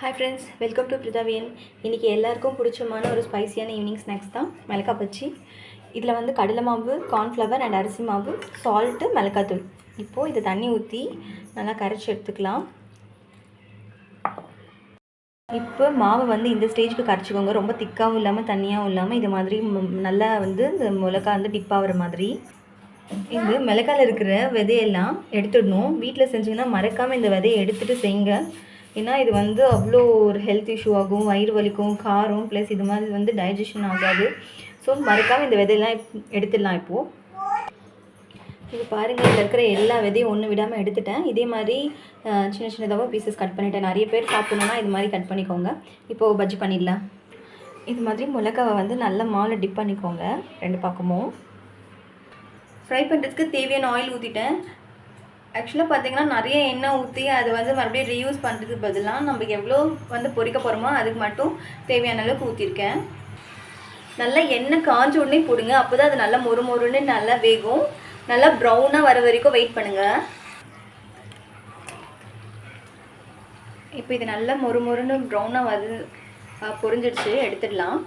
Hi friends welcome to பிரிதாவியன் இன்றைக்கி எல்லாருக்கும் பிடிச்சமான ஒரு ஸ்பைசியான ஈவினிங் ஸ்நாக்ஸ் தான் மிளகா பச்சி இதில் வந்து கடலை மாவு கார்ன்ஃப்ளவர் அண்ட் அரிசி மாவு சால்ட்டு மிளகாத்தூள் இப்போது இதை தண்ணி ஊற்றி நல்லா கரைச்சி எடுத்துக்கலாம். இப்போ மாவு வந்து இந்த ஸ்டேஜ்க்கு கரைச்சிக்கோங்க. ரொம்ப திக்காகவும் இல்லாமல் தண்ணியாகவும் இல்லாமல் இது மாதிரி நல்லா வந்து இந்த மிளகா வந்து டிப்பாகிற மாதிரி. இந்த மிளகாயில் இருக்கிற விதையெல்லாம் எடுத்துடணும். வீட்டில் செஞ்சிங்கன்னா மறக்காமல் இந்த விதையை எடுத்துகிட்டு செய்யுங்க ஏன்னா இது வந்து அவ்வளோ ஒரு ஹெல்த் இஷ்யூ ஆகும் வயிறு வலிக்கும் காரம் ப்ளஸ் இது மாதிரி வந்து டைஜஷன் ஆகாது. ஸோ மறக்காமல் இந்த விதையெல்லாம் எடுத்துடலாம் இப்போது இது பாருங்கள் இதில் இருக்கிற எல்லா விதையும் ஒன்று விடாமல் எடுத்துட்டேன். இதே மாதிரி சின்ன சின்னதாகவும் பீசஸ் கட் பண்ணிட்டேன். நிறைய பேர் சாப்பிடணுன்னா இது மாதிரி கட் பண்ணிக்கோங்க. இப்போது பஜ்ஜி பண்ணிடலாம். இது மாதிரி மிளகாவை வந்து நல்ல மாவில் டிப் பண்ணிக்கோங்க. ரெண்டு பக்கமும். ஃப்ரை பண்ணுறதுக்கு தேவையான ஆயில் ஊற்றிட்டேன் ஆக்சுவலாக பார்த்தீங்கன்னா நிறைய எண்ணெய் ஊற்றி அது வந்து மறுபடியும் ரீயூஸ் பண்ணுறதுக்கு பதிலாக நம்ம எவ்வளோ வந்து பொரிக்க போகிறோமோ அதுக்கு மட்டும் தேவையான அளவுக்கு ஊற்றிருக்கேன் நல்லா எண்ணெய் காஞ்ச உடனே போடுங்க. அப்போ தான் அது நல்லா மொறு மொறுன்னு நல்லா வேகும். நல்லா ப்ரௌனாக வர வரைக்கும் வெயிட் பண்ணுங்கள் இப்போ இது நல்லா மொறு மொறுன்னு ப்ரௌனாக வந்து அஹ், பொரிஞ்சிடுச்சு. எடுத்துடலாம்.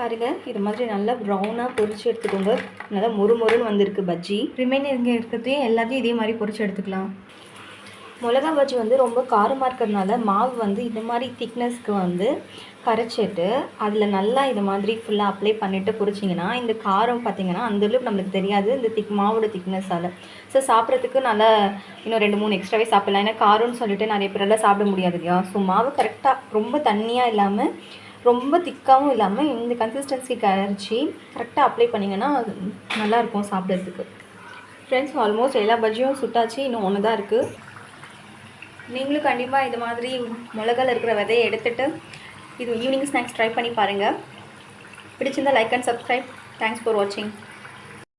பாருங்க இது மாதிரி நல்லா ப்ரௌனாக பொரிச்சு எடுத்துக்கோங்க. நல்லா மொறு மொறுன்னு வந்திருக்கு பஜ்ஜி. ரிமைனிங் இருக்கிறதையும் எல்லாத்தையும் இதே மாதிரி பொரிச்சு எடுத்துக்கலாம். மிளகா பஜ்ஜி வந்து ரொம்ப காரமாக இருக்கிறதுனால மாவு வந்து இந்த மாதிரி திக்னஸ்க்கு வந்து கரைச்சிட்டு அதில் நல்லா இது மாதிரி ஃபுல்லாக அப்ளை பண்ணிவிட்டு பொரிச்சிங்கன்னா இந்த காரம் பார்த்தீங்கன்னா அந்த அளவுக்கு நம்மளுக்கு தெரியாது இந்த திக் மாவோட திக்னஸால் ஸோ சாப்பிட்றதுக்கு நல்லா இன்னும் ரெண்டு மூணு எக்ஸ்ட்ராவே சாப்பிடலாம். ஏன்னா காரம்னு சொல்லிட்டு நிறைய பேரெல்லாம் சாப்பிட முடியாது இல்லையா? ஸோ மாவு கரெக்டாக ரொம்ப தண்ணியாக இல்லாமல் ரொம்ப திக்காகவும் இல்லாமல் இந்த கன்சிஸ்டன்சி கரைச்சி கரெக்டாக அப்ளை பண்ணிங்கன்னா அது நல்லாயிருக்கும் சாப்பிட்றதுக்கு. ஃப்ரெண்ட்ஸ் ஆல்மோஸ்ட் எல்லா பஜ்ஜியும் சுட்டாச்சு இன்னும் ஒன்று தான் இருக்குது நீங்களும் கண்டிப்பாக இது மாதிரி மிளகால இருக்கிற விதையை எடுத்துகிட்டு இது ஈவினிங் ஸ்நாக்ஸ் ட்ரை பண்ணி பாருங்கள் பிடிச்சிருந்தால் like and subscribe thanks for வாட்சிங்